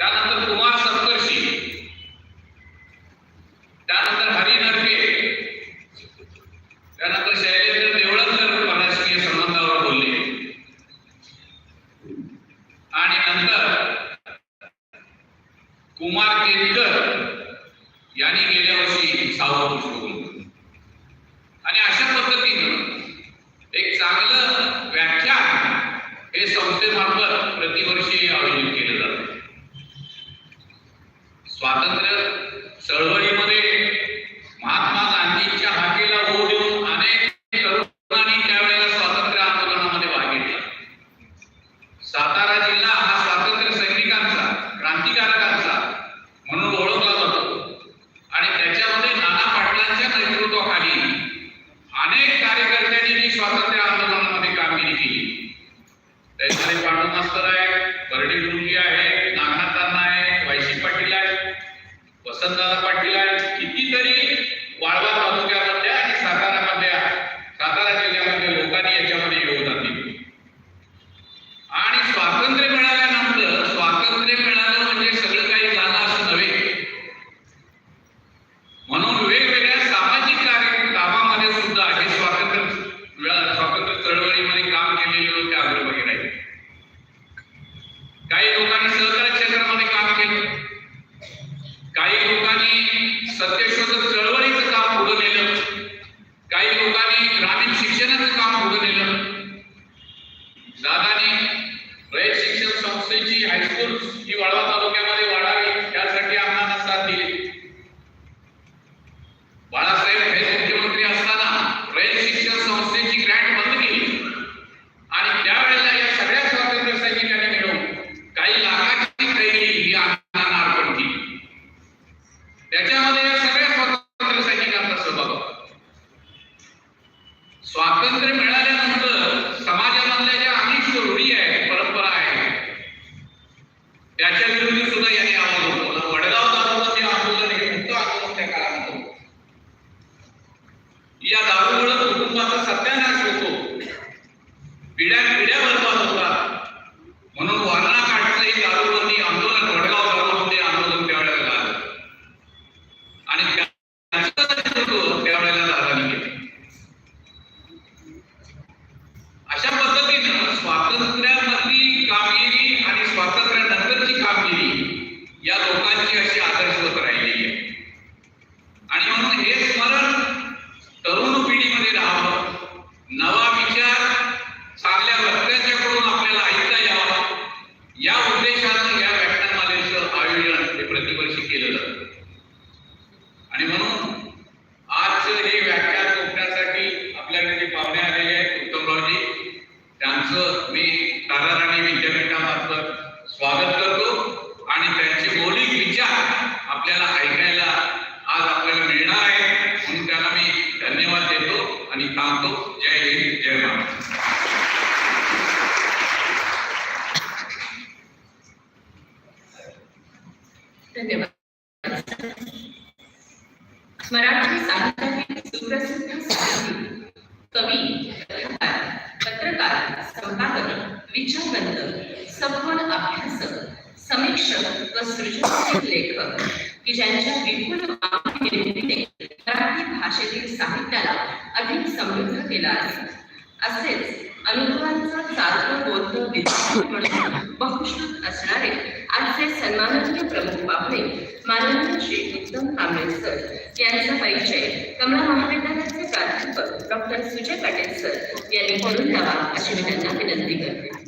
त्यानंतर कुमार सप्तर्षी त्यानंतर हरी नरके. त्यानंतर शैलेंद्र देवळकर परराष्ट्रीय संबंधावर बोलले. आणि नंतर कुमार केतकर यांनी गेल्या वर्षी सहावं पुष्प बोलले. आणि अशा पद्धतीनं एक चांगलं व्याख्यान हे संस्थेमार्फत प्रतिवर्षी आयोजित केलं जातं. स्वातंत्र्य चळवळीमध्ये महात्मा गांधींच्या हाकेला हो देऊन अनेक तरुणांनी त्यावेळेला स्वातंत्र्य आंदोलनामध्ये भाग घेतला. सातारा जिल्हा हा स्वातंत्र्य सैनिकांचा क्रांतिकारकांचा म्हणून ओळखला जातो. आणि त्याच्यामध्ये नाना पाटलांच्या नेतृत्वाखाली अनेक कार्यकर्त्यांनी जी स्वातंत्र्य आंदोलनामध्ये कामगिरी केली. त्याच्यामध्ये पांडू मास्तर आहे बर्डे गुरुजी आहे वसंतदादा पाटील आहे कितीतरी वाळवा तालुक्यामधल्या आणि सातारामधल्या सातारा जिल्ह्यामधल्या लोकांनी याच्यामध्ये योगदान दिले आणि स्वातंत्र्य मिळाल्यानंतर स्वातंत्र्य मिळालं म्हणजे सगळं काही झालं असं नव्हे म्हणून वेगवेगळ्या सामाजिक कार्य कामामध्ये सुद्धा हे स्वातंत्र्य वे- स्वातंत्र्य चळवळीमध्ये काम केलेले लोक त्या अग्रभागी राहिले काही लोकांनी सहकारी क्षेत्रामध्ये काम केलं काही लोकांनी सत्यशोधक चळवळीचं काम पुढे नेलं. काही लोकांनी ग्रामीण शिक्षणाचं काम पुढे नेलं. दादानी रयत शिक्षण संस्थेची हायस्कूल ही वाळवा तालुक्यात वाढावी यासाठी आम्हाला साथ दिली बाळासाहेब हे मुख्यमंत्री असताना रयत शिक्षण संस्थेची ग्रँट बंद केली आणि त्यावेळेला या सगळ्या स्वातंत्र्य सैनिकांनी मिळून काही लाखाची कैली ही अण्णांना अर्पण केली त्याच्यामध्ये या सगळ्या स्वातंत्र्य सैनिकांचा सहभाग होता स्वातंत्र्य मिळाल्यानंतर समाजामधल्या ज्या अनिष्ट रूढी आहेत परंपरा आहेत त्याच्या विरोधी सुद्धा यांनी आवाज उठवला वडगाव दारूबंदी आंदोलन हे मोठं आंदोलन त्या काळामध्ये होतं. या दारूमुळे कुटुंबाचा सत्यानाश होतो. पिढ्या पिढ्या बर्बाद होतात. म्हणून वारणा काढायचं हे दारूबंदी आंदोलन वडगाव दारूबंदी आंदोलन त्यावेळेला झालं. आणि त्यावेळेला दादानी केले. अशा पद्धतीनं स्वातंत्र्यामधली कामगिरी आणि स्वातंत्र्यानंतरची कामगिरी या लोकांची अशी आदर्शवत राहिलेली आहे आणि म्हणून हे स्मरण तरुण पिढीमध्ये राहावं नवा विचार चांगल्या वक्त्यांच्याकडून आपल्याला ऐकता यावा या उद्देशानं या व्याख्यानमालेचं आयोजन हे प्रतिवर्षी केलं जातं आणि म्हणून आजचं हे व्याख्यान ऐकण्यासाठी आपल्याकडे जे पाहुणे आलेले आहेत उत्तमरावजी त्यांचं मी ताराराणी विद्यापीठामार्फत स्वागत करतो आणि त्यांचे मौलिक विचार आपल्याला ऐकायला आज आपल्याला मिळणार आहे म्हणून त्यांना मी धन्यवाद देतो आणि थांबतो. जय हिंद जय महाराष्ट्र. मराठी साहित्यातील सुप्रसिद्ध कवी पत्रकार संपादक विचारवंत सखोल अभ्यासक समीक्षक व सृजनशील लेखक की ज्यांच्या विपुल कामगिरीने मराठी भाषेतील साहित्याला अधिक समृद्ध केला आहे. असेच अनुभवांचा चालतं बोध विद्यार्थी म्हणून बहुश्रुत असणारे आजचे सन्माननीय प्रमुख पाहुणे माननीय श्री उत्तम कांबळे सर यांचा परिचय कमला महाविद्यालयाचे प्राध्यापक डॉक्टर सुजय पाटील सर यांनी करून द्यावा अशी मी त्यांना विनंती करते.